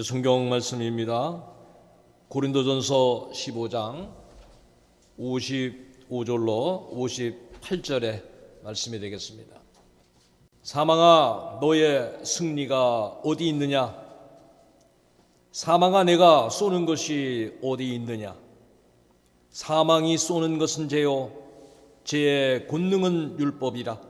이제 성경 말씀입니다. 고린도전서 15장 55절로 58절의 말씀이 되겠습니다. 사망아 너의 승리가 어디 있느냐? 사망아 내가 쏘는 것이 어디 있느냐? 사망이 쏘는 것은 죄요 죄의 권능은 율법이라.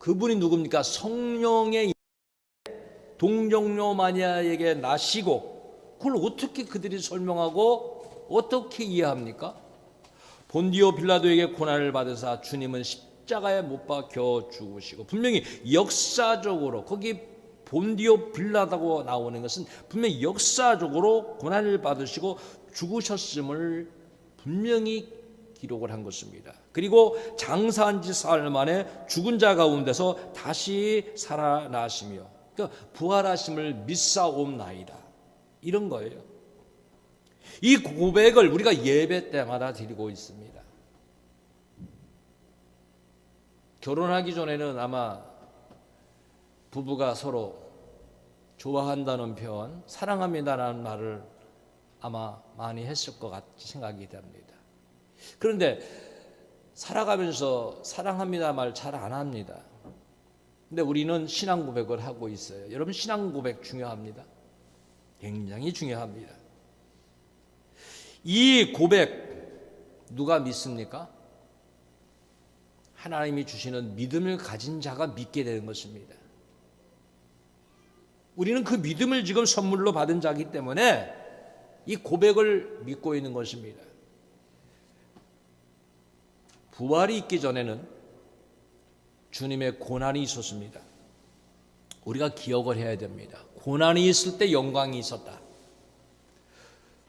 그분이 누굽니까? 성령의 동정녀 마니아에게 나시고 그걸 어떻게 그들이 설명하고 어떻게 이해합니까? 본디오 빌라도에게 고난을 받으사 주님은 십자가에 못 박혀 죽으시고 분명히 역사적으로 거기 본디오 빌라다고 나오는 것은 분명히 역사적으로 고난을 받으시고 죽으셨음을 분명히 기록을 한 것입니다. 그리고 장사한 지 사흘 만에 죽은 자 가운데서 다시 살아나시며 그러니까 부활하심을 믿사옵나이다. 이런 거예요. 이 고백을 우리가 예배 때마다 드리고 있습니다. 결혼하기 전에는 아마 부부가 서로 좋아한다는 표현, 사랑합니다라는 말을 아마 많이 했을 것 같이 생각이 됩니다. 그런데 살아가면서 사랑합니다 말 잘 안 합니다. 근데 우리는 신앙 고백을 하고 있어요. 여러분 신앙 고백 중요합니다. 굉장히 중요합니다. 이 고백 누가 믿습니까? 하나님이 주시는 믿음을 가진 자가 믿게 되는 것입니다. 우리는 그 믿음을 지금 선물로 받은 자이기 때문에 이 고백을 믿고 있는 것입니다. 부활이 있기 전에는 주님의 고난이 있었습니다. 우리가 기억을 해야 됩니다. 고난이 있을 때 영광이 있었다.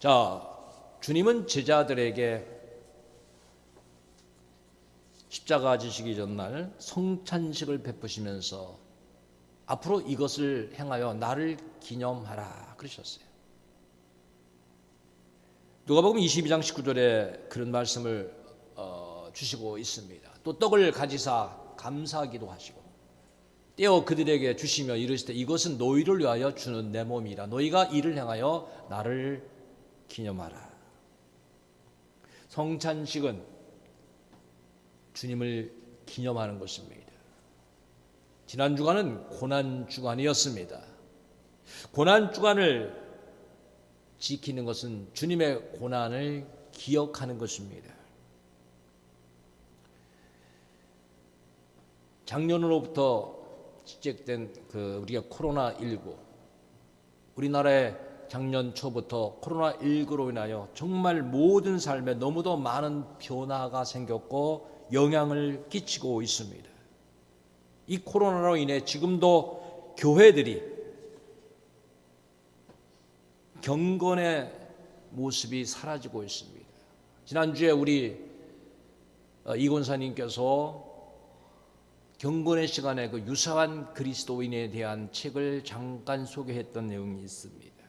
자, 주님은 제자들에게 십자가 지시기 전날 성찬식을 베푸시면서 앞으로 이것을 행하여 나를 기념하라 그러셨어요. 누가복음 22장 19절에 그런 말씀을 주시고 있습니다. 또 떡을 가지사 감사하기도 하시고 떼어 그들에게 주시며 이르시되 이것은 너희를 위하여 주는 내 몸이라 너희가 이를 향하여 나를 기념하라. 성찬식은 주님을 기념하는 것입니다. 지난 주간은 고난 주간이었습니다. 고난 주간을 지키는 것은 주님의 고난을 기억하는 것입니다. 작년으로부터 시작된 그 우리가 코로나 19 우리나라에 작년 초부터 코로나 19로 인하여 정말 모든 삶에 너무도 많은 변화가 생겼고 영향을 끼치고 있습니다. 이 코로나로 인해 지금도 교회들이 경건의 모습이 사라지고 있습니다. 지난주에 우리 어, 이곤사님께서 경건의 시간에 그 유사한 그리스도인에 대한 책을 잠깐 소개했던 내용이 있습니다.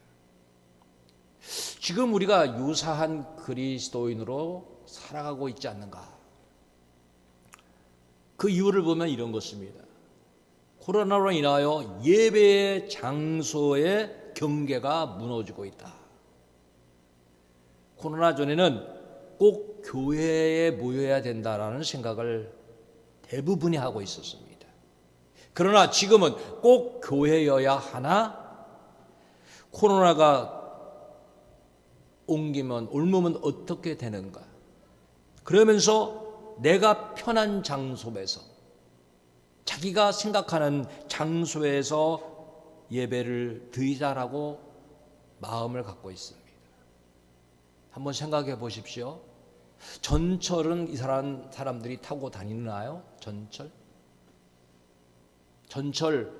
지금 우리가 유사한 그리스도인으로 살아가고 있지 않는가? 그 이유를 보면 이런 것입니다. 코로나로 인하여 예배의 장소의 경계가 무너지고 있다. 코로나 전에는 꼭 교회에 모여야 된다라는 생각을 대부분이 하고 있었습니다. 그러나 지금은 꼭 교회여야 하나 코로나가 옮기면 옮으면 어떻게 되는가? 그러면서 내가 편한 장소에서 자기가 생각하는 장소에서 예배를 드리자라고 마음을 갖고 있습니다. 한번 생각해 보십시오. 전철은 이 사람 사람들이 타고 다니나요? 전철? 전철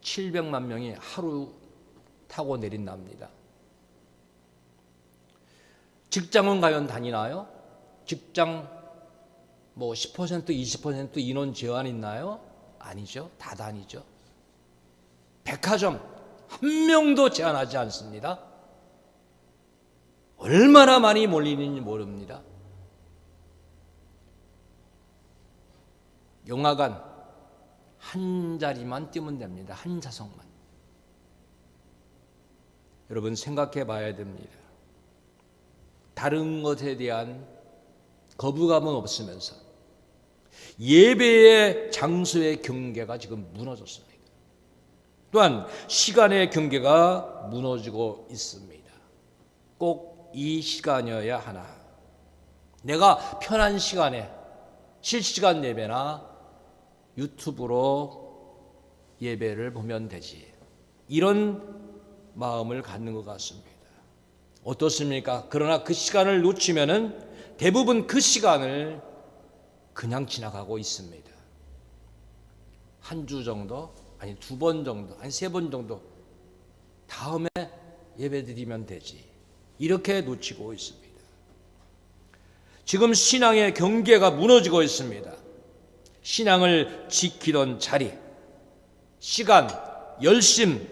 700만 명이 하루 타고 내린답니다. 직장은 과연 다니나요? 직장 뭐 10% 20% 인원 제한 있나요? 아니죠. 다 다니죠. 백화점 한 명도 제한하지 않습니다. 얼마나 많이 몰리는지 모릅니다. 영화관 한 자리만 뛰면 됩니다. 한 좌석만. 여러분 생각해 봐야 됩니다. 다른 것에 대한 거부감은 없으면서 예배의 장소의 경계가 지금 무너졌습니다. 또한 시간의 경계가 무너지고 있습니다. 꼭 이 시간이어야 하나. 내가 편한 시간에 실시간 예배나 유튜브로 예배를 보면 되지. 이런 마음을 갖는 것 같습니다. 어떻습니까? 그러나 그 시간을 놓치면은 대부분 그 시간을 그냥 지나가고 있습니다. 한 주 정도, 아니 두 번 정도, 아니 세 번 정도 다음에 예배 드리면 되지. 이렇게 놓치고 있습니다. 지금 신앙의 경계가 무너지고 있습니다. 신앙을 지키던 자리, 시간, 열심,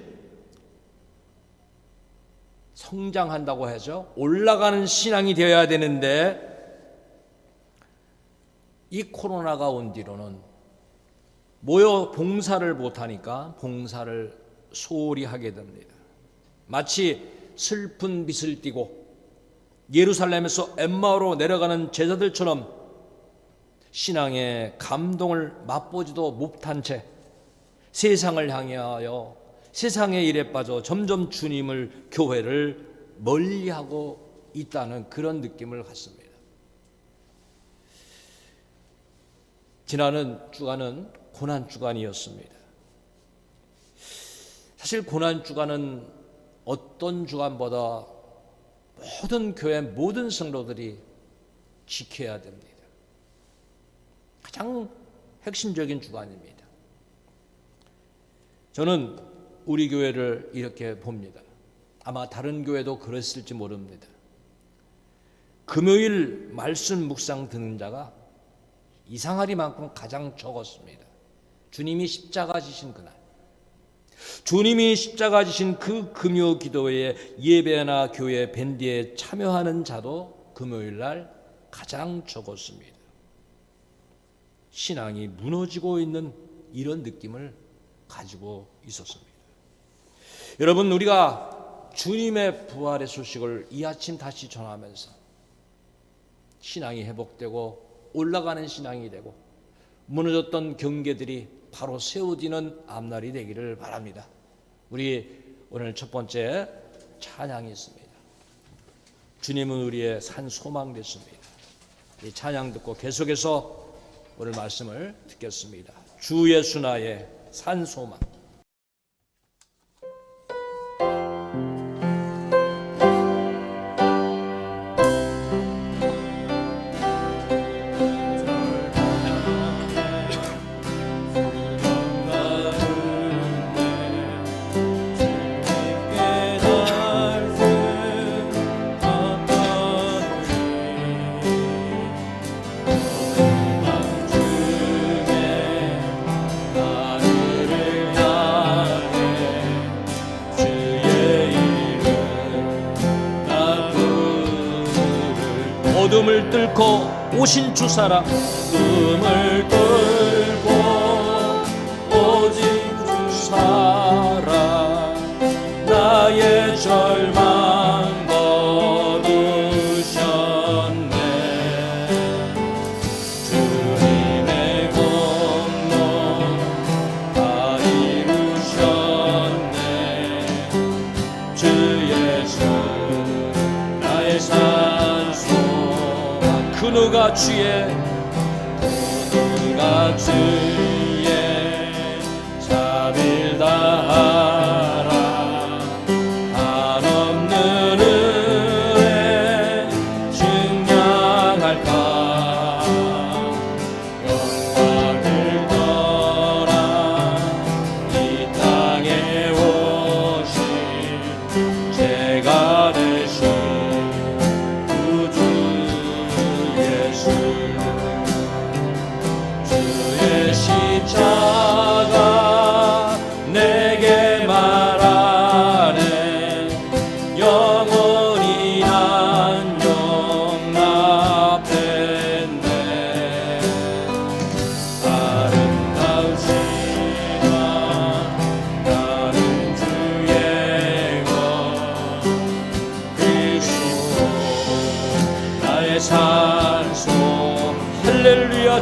성장한다고 하죠. 올라가는 신앙이 되어야 되는데 이 코로나가 온 뒤로는 모여 봉사를 못하니까 봉사를 소홀히 하게 됩니다. 마치 슬픈 빛을 띠고 예루살렘에서 엠마오로 내려가는 제자들처럼 신앙의 감동을 맛보지도 못한 채 세상을 향하여 세상의 일에 빠져 점점 주님을 교회를 멀리하고 있다는 그런 느낌을 갖습니다. 지나는 주간은 고난 주간이었습니다. 사실 고난 주간은 어떤 주간보다 모든 교회 모든 성도들이 지켜야 됩니다. 가장 핵심적인 주간입니다. 저는 우리 교회를 이렇게 봅니다. 아마 다른 교회도 그랬을지 모릅니다. 금요일 말씀 묵상 듣는 자가 이상하리만큼 가장 적었습니다. 주님이 십자가 지신 그날. 주님이 십자가 지신 그 금요 기도회 예배나 교회 밴드에 참여하는 자도 금요일 날 가장 적었습니다. 신앙이 무너지고 있는 이런 느낌을 가지고 있었습니다. 여러분 우리가 주님의 부활의 소식을 이 아침 다시 전하면서 신앙이 회복되고 올라가는 신앙이 되고 무너졌던 경계들이 바로 세워지는 앞날이 되기를 바랍니다. 우리 오늘 첫 번째 찬양이 있습니다. 주님은 우리의 산 소망 됐습니다. 이 찬양 듣고 계속해서 오늘 말씀을 듣겠습니다. 주 예수 나의 산 소망. 뚫고 오신 주 사랑 꿈을 뚫 누가 주의? 누가 주의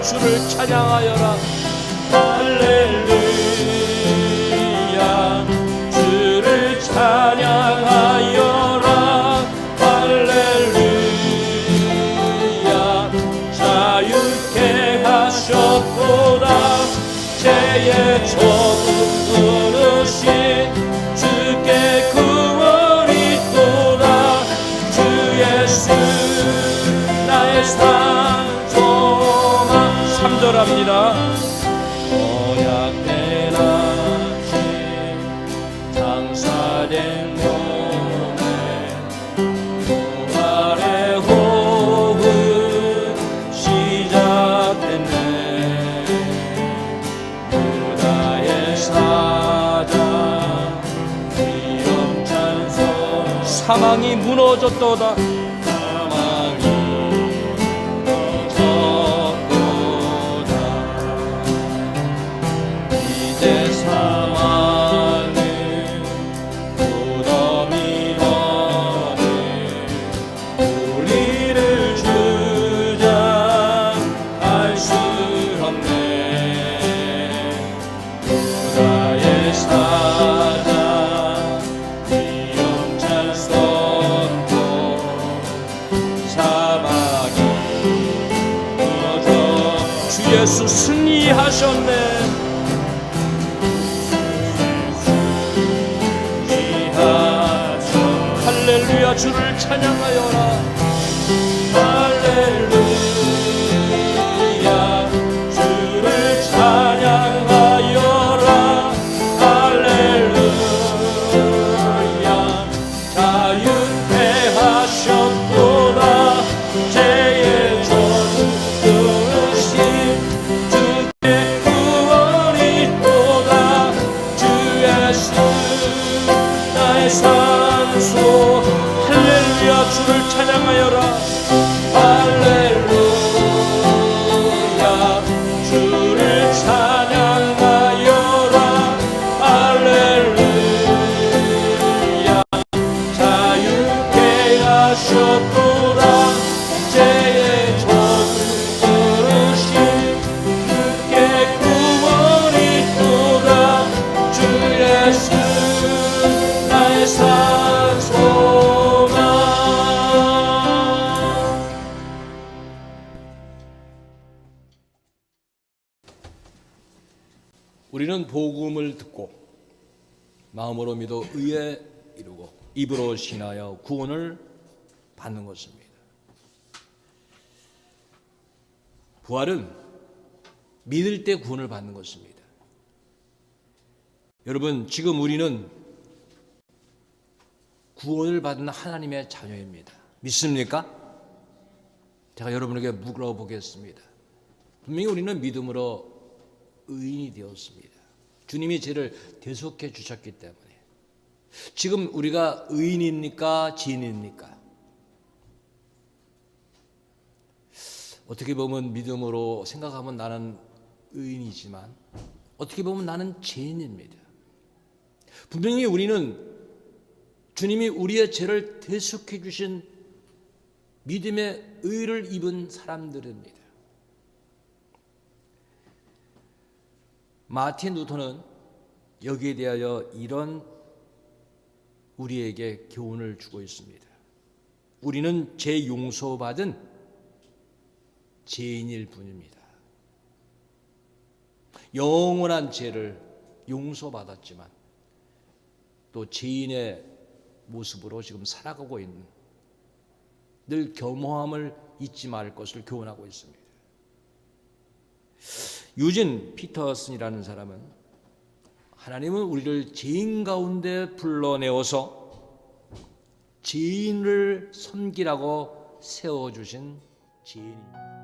주를 찬양하여라. 할렐루야. 주를 찬양하여라. 할렐루야. 자유케 하셨도다. 죄의 조 사망이 무너졌도다 주를 찬양하여라. 할렐루야 우리는 복음을 듣고 마음으로 믿어 의에 이루고 입으로 신하여 구원을 받는 것입니다. 부활은 믿을 때 구원을 받는 것입니다. 여러분, 지금 우리는 구원을 받은 하나님의 자녀입니다. 믿습니까? 제가 여러분에게 물어보겠습니다. 분명히 우리는 믿음으로 의인이 되었습니다. 주님이 죄를 대속해 주셨기 때문에. 지금 우리가 의인입니까? 지인입니까? 어떻게 보면 믿음으로 생각하면 나는 의인이지만 어떻게 보면 나는 죄인입니다. 분명히 우리는 주님이 우리의 죄를 대속해 주신 믿음의 의를 입은 사람들입니다. 마틴 루터는 여기에 대하여 이런 우리에게 교훈을 주고 있습니다. 우리는 죄 용서받은 죄인일 뿐입니다. 영원한 죄를 용서받았지만 또 죄인의 모습으로 지금 살아가고 있는 늘 겸허함을 잊지 말 것을 교훈하고 있습니다. 유진 피터슨이라는 사람은 하나님은 우리를 죄인 가운데 불러내어서 죄인을 섬기라고 세워주신 죄인입니다.